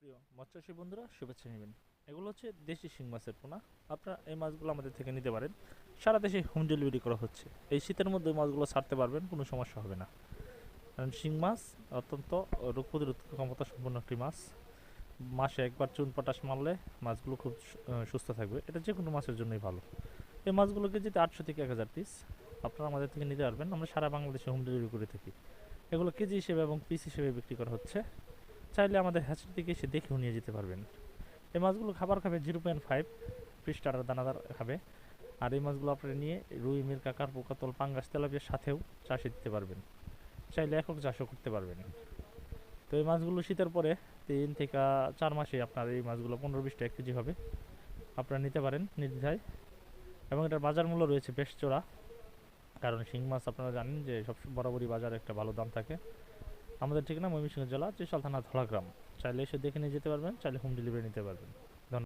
প্রিয় মৎস্যশী বন্ধুরা, শুভেচ্ছা নেবেন। এগুলো হচ্ছে দেশি শিং মাছের পোনা। আপনারা এই মাছগুলো আমাদের থেকে নিতে পারেন। সারা দেশে হোম ডেলিভারি করা হচ্ছে। এই শীতের মধ্যে মাছগুলো ছাড়তে পারবেন, কোনো সমস্যা হবে না। কারণ শিং মাছ অত্যন্ত রোগ প্রতিরোধ ক্ষমতা সম্পন্ন একটি মাছ। মাসে একবার চুন পটাশ মারলে মাছগুলো খুব সুস্থ থাকবে। এটা যে কোনো মাছের জন্যই ভালো। এই মাছগুলো কেজিতে আটশো থেকে এক হাজার পিস আপনারা আমাদের থেকে নিতে পারবেন। আমরা সারা বাংলাদেশে হোম ডেলিভারি করে থাকি। এগুলো কেজি হিসেবে এবং পিস হিসেবে বিক্রি করা হচ্ছে। চাইলে আমাদের হ্যাচের দিকে এসে দেখেও নিয়ে যেতে পারবেন। এই মাছগুলো খাবার খাবে জিরো পয়েন্ট ফাইভ টাটার দানাদার খাবে। আর এই মাছগুলো আপনারা নিয়ে রুই, মিরকা কার পোকাতল পাঙ্গাস, তেলাপিয়ার সাথেও চাষে দিতে পারবেন। চাইলে একক চাষও করতে পারবেন। তো এই মাছগুলো শীতের পরে তিন থেকে চার মাসে আপনার এই মাছগুলো পনেরো বিশটা এক কেজি হবে। আপনারা নিতে পারেন নির্দ্বিধায়। এবং এটার বাজার মূল্য রয়েছে বেশ চড়া। কারণ শিং মাছ আপনারা জানেন যে সব বরাবরই বাজারে একটা ভালো দাম থাকে। আমাদের ঠিকানা ময়মনসিংহ জেলা থানা ধলাগ্রাম। চাইলে এসে দেখে নিয়ে যেতে পারবেন, চাইলে হোম ডেলিভারি নিতে পারবেন।